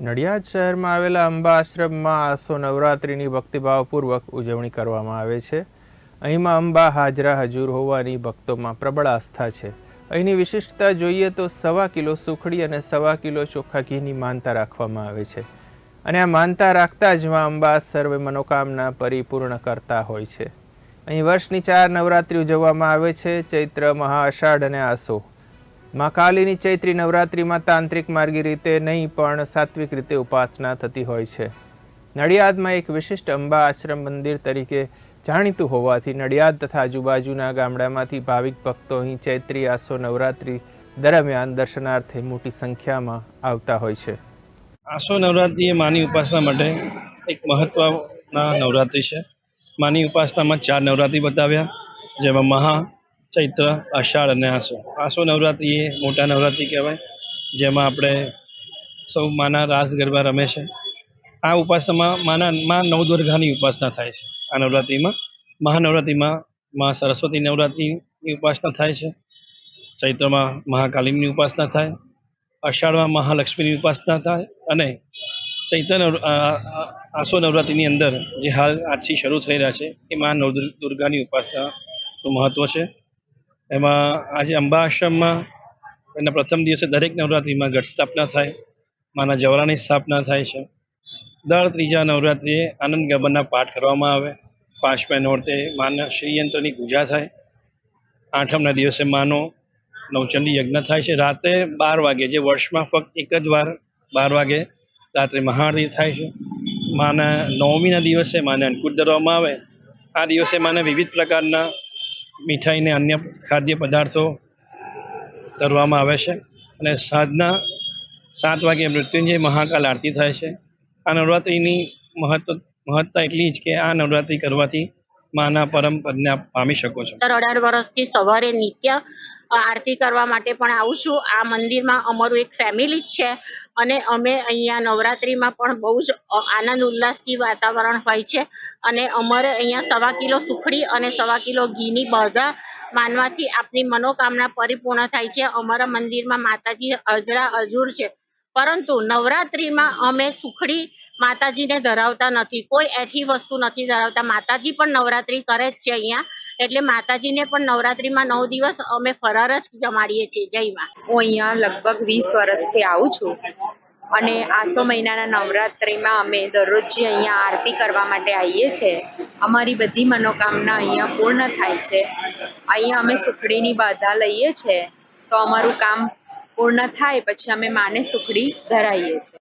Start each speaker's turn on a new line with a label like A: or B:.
A: નડિયાદ શહેરમાં આવેલા અંબા આશ્રમમાં આસો નવરાત્રિની ભક્તિભાવપૂર્વક ઉજવણી કરવામાં આવે છે. અહીંમાં અંબા હાજરા હજુર હોવાની ભક્તોમાં પ્રબળ આસ્થા છે. અહીંની વિશિષ્ટતા જોઈએ તો સવા કિલો સુખડી અને સવા કિલો ચોખ્ખા ઘીની માનતા રાખવામાં આવે છે. અને આ માનતા રાખતા જ અંબા સર્વે મનોકામના પરિપૂર્ણ કરતા હોય છે. અહીં વર્ષની ચાર નવરાત્રિ ઉજવવામાં આવે છે. ચૈત્ર, મહા, અષાઢ અને આસો. મા કાલીની ચૈત્રી નવરાત્રિમાં તાંત્રિક માર્ગી રીતે નહીં, પણ સાત્વિક રીતે ઉપાસના થતી હોય છે. નડિયાદમાં એક વિશિષ્ટ અંબા આશ્રમ મંદિર તરીકે જાણીતું હોવાથી નડિયાદ તથા આજુબાજુના ગામડામાંથી ભાવિક ભક્તો અહીં ચૈત્રી આસો નવરાત્રિ દરમિયાન દર્શનાર્થે મોટી સંખ્યામાં આવતા હોય છે.
B: આસો નવરાત્રિ એ માની ઉપાસના માટે એક મહત્વના નવરાત્રિ છે. માની ઉપાસનામાં ચાર નવરાત્રિ બતાવ્યા, જેમાં મહા ચૈત્ર અષાઢ અને આસો. આસો નવરાત્રિ એ મોટા નવરાત્રિ કહેવાય, જેમાં આપણે સૌ માના રાસ ગરબા રમે છે. આ ઉપાસનામાં માના, મા નવદુર્ગાની ઉપાસના થાય છે. આ નવરાત્રિમાં, મહાનવરાત્રિમાં મા સરસ્વતી નવરાત્રિની ઉપાસના થાય છે. ચૈત્રમાં મહાકાલીની ઉપાસના થાય અષાઢમાં મહાલક્ષ્મીની ઉપાસના થાય અને ચૈત્ર નવ- આસો નવરાત્રિની અંદર જે હાલ આજથી શરૂ થઈ રહ્યા છે, એ મા નવ દુર્ગાની ઉપાસનાનું મહત્ત્વ છે. એમાં આજે અંબા આશ્રમમાં એના પ્રથમ દિવસે દરેક નવરાત્રિમાં ઘટ સ્થાપના થાય, માના જવરાની સ્થાપના થાય છે. દર ત્રીજા નવરાત્રિએ આનંદ ગરબાના પાઠ કરવામાં આવે. પાંચમા નોરતે માના શ્રીયંત્રની પૂજા થાય. આઠમના દિવસે માનો નવચંડી યજ્ઞ થાય છે. રાતે બાર વાગે, જે વર્ષમાં ફક્ત એક જ વાર બાર વાગે રાત્રે મહાઆરતી થાય છે. માના નવમીના દિવસે માને અંકુટ ધરવામાં આવે. આ દિવસે માને વિવિધ પ્રકારના મીઠાઈ ને અન્ય ખાદ્ય પદાર્થો ધરવામાં આવે છે. અને સાંજના સાત વાગે મૃત્યુંજય મહાકાલ આરતી થાય છે. આ નવરાત્રિની મહત્વ, મહત્તા એટલી જ કે આ નવરાત્રિ કરવાથી માના પરમ પદને પામી શકો છો.
C: સત્તર અઢાર વર્ષથી સવારે નિત્ય આરતી કરવા માટે પણ આવું છું. આ મંદિરમાં અમારું એક ફેમિલી જ છે. અને અમે અહીંયા નવરાત્રિમાં પણ બહુ જ આનંદ ઉલ્લાસથી વાતાવરણ હોય છે. અને અમારે અહીંયા સવા કિલો સુખડી અને સવા કિલો ઘીની બધા માનવાથી આપની મનોકામના પરિપૂર્ણ થાય છે. અમારા મંદિરમાં માતાજી અજરા અજુર છે. પરંતુ નવરાત્રિમાં અમે સુખડી માતાજીને ધરાવતા નથી. કોઈ એઠી વસ્તુ નથી ધરાવતા. માતાજી પણ નવરાત્રિ કરે જ છે અહીંયા. એટલે માતાજીને પણ નવરાત્રીમાં નવ દિવસ અમે ફરાર જ જમાડીએ છીએ. જયમાં
D: હું અહીંયા લગભગ વીસ વર્ષથી આવું છું અને આસો મહિનાના નવરાત્રિમાં અમે દરરોજ અહીંયા આરતી કરવા માટે આવીએ છીએ. અમારી બધી મનોકામના અહીંયા પૂર્ણ થાય છે. અહીંયા અમે સુખડીની બાધા લઈએ છીએ તો અમારું કામ પૂર્ણ થાય, પછી અમે માને સુખડી ધરાવીએ છીએ.